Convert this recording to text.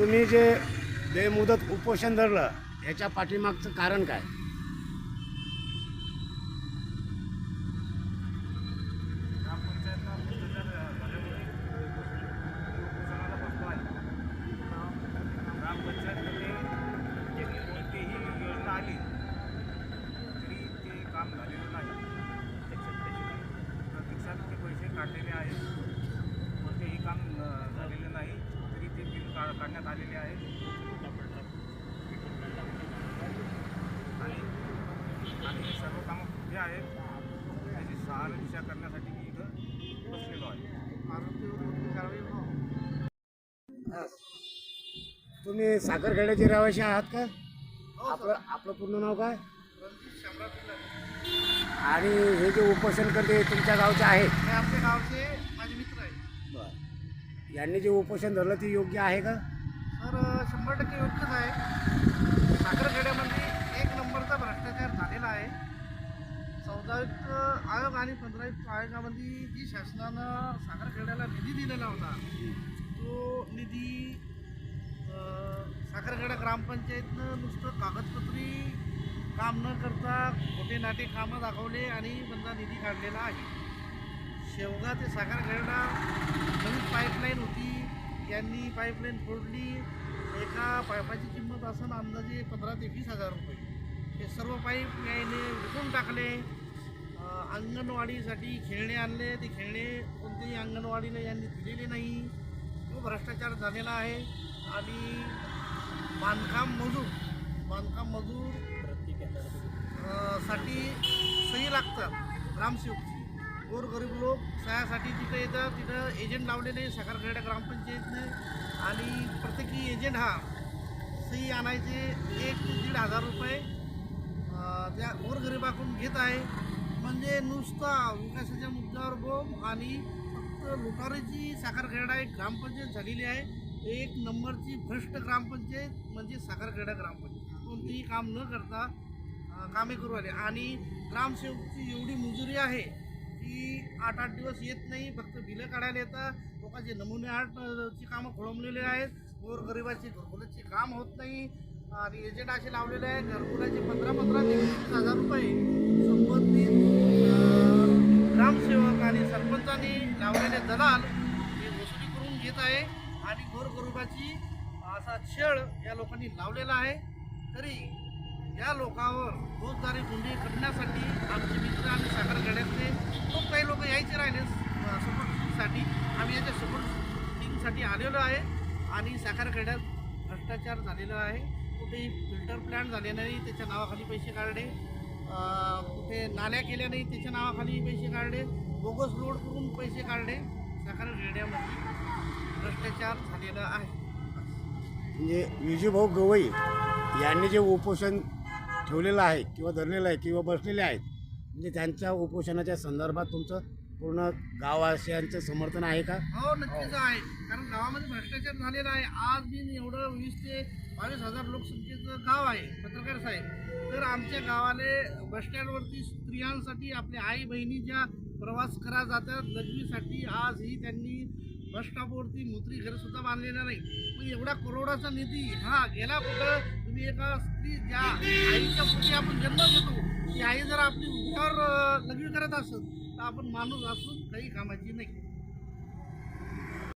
तुम्ही जे बेमुदत उपोषण धरलं याच्या पाठीमागचं कारण काय? ग्रामपंचायतला भ्रष्टाचार झाल्यामुळे आहे ग्रामपंचायतमध्ये कोणतीही योजना आली तरी ते काम झालेले नाही. प्रत्यक्षात ते पैसे काढलेले आहेत कोणतेही काम अ, झालेलं नाही तरी ते बिल का काढण्यात आलेले आहे. आणि हे सर्व कामं कुठे आहेत. त्याची शहानिशा करण्यासाठी मी इथं बसलेलो आहे. तुम्ही साखरखेड्याचे रहिवासी आहात का? आपलं आपलं पूर्ण नाव काय? आणि हे जे उपोषण करते तुमच्या गावचे आहेत हे आमच्या गावचे यांनी जे उपोषण धरलं ते योग्य आहे का? तर शंभर टक्के योग्यच आहे. साखरखेड्यामध्ये एक नंबरचा भ्रष्टाचार झालेला आहे. चौदावीत आयोग आणि पंधरावीत आयोगामध्ये जी शासनानं साखरखेड्याला निधी दिलेला होता तो निधी साखरखेडा ग्रामपंचायतनं नुसतं कागदपत्री काम न करता खोटे नाटे कामं दाखवले आणि बंदा निधी काढलेला आहे. शेवगा ते साखरखेडा यांनी पाईपलाईन फोडली. एका पाईपाची किंमत असं अंदाजे पंधरा ते वीस हजार रुपये. हे सर्व पाईप यायने विकून टाकले. अंगणवाडीसाठी खेळणे आणले. ते खेळणे कोणतेही अंगणवाडीला यांनी दिलेले नाही. तो भ्रष्टाचार झालेला आहे. आणि बांधकाम मजूर बांधकाम मजूरसाठी सही लागतात. ग्रामसेवकची. गोरगरीब लोक सह्यासाठी तिथं येतात. तिथं एजंट लावलेले नाही साखरखेडा ग्रामपंचायतने. आणि प्रत्येकी एजंट हा सही आणायचे एक ते दीड हजार रुपये त्या गोरगरिबाकडून घेत आहे. म्हणजे नुसता विकासाच्या मुद्द्यावर बोम आणि फक्त लुटारीची साखरखेडा एक ग्रामपंचायत झालेली आहे. एक नंबरची भ्रष्ट ग्रामपंचायत म्हणजे साखरखेडा ग्रामपंचायत. कोणतेही काम न करता कामे करू आले. आणि ग्रामसेवकची एवढी मजुरी आहे की आठ आठ दिवस येत नाही फक्त बिलं काढायला येतं लोकांचे नमुने आर्टची कामं खोळंबलेले आहेत. गोरगरिबाची घरकुलाचे काम होत नाही. आणि एजंट असे लावलेले आहेत घरकुलाचे पंधरा पंधरा ते वीस हजार रुपये संबंधित ग्रामसेवक आणि सरपंचांनी लावलेले दलाल हे वसुली करून घेत आहे. आणि गोरगरिबाची असा छळ या लोकांनी लावलेला आहे. तरी या लोकांवर फौजदारी गुन्हे करण्यासाठी आमचे मित्र आणि साखरखेड्यातले खूप काही लोक यायचे राहिले. सपोर्टिंगसाठी आम्ही याच्या सपोर्टिंगसाठी आलेलो आहे आणि साखरखेड्यात भ्रष्टाचार झालेला आहे. कुठेही फिल्टर प्लॅन झाले नाही त्याच्या नावाखाली पैसे काढले. कुठे नाल्या केल्या नाही त्याच्या नावाखाली पैसे काढले. बोगस रोड करून पैसे काढले. साखरखेड्यामध्ये भ्रष्टाचार झालेला आहे. म्हणजे विजूभाऊ गवई यांनी जे उपोषण ठेवलेलं आहे किंवा धरलेलं आहे किंवा बसलेले आहेत. म्हणजे त्यांच्या उपोषणाच्या संदर्भात तुमचं पूर्ण गाववासियांचं समर्थन आहे का? हो नक्कीच आहे. कारण गावामध्ये भ्रष्टाचार झालेला आहे. आज मी एवढं वीस ते बावीस हजार लोकसंख्येचं गाव आहे पत्रकार साहेब. तर आमच्या गावाले बस स्टँडवरती स्त्रियांसाठी आपल्या आई बहिणी ज्या प्रवास करा जातात लग्नीसाठी आजही त्यांनी बस स्टॉपवरती मुत्री घरसुद्धा बांधलेलं नाही. मग एवढा करोडाचा निधी हा गेला कुठं? तुम्ही एका स्त्री ज्या आईच्या पोटी आपण जन्म घेतो. ती आई जर आपली उघड्यावर लग्न करत असेल तर आपण माणूस असून काही कामाची नाही.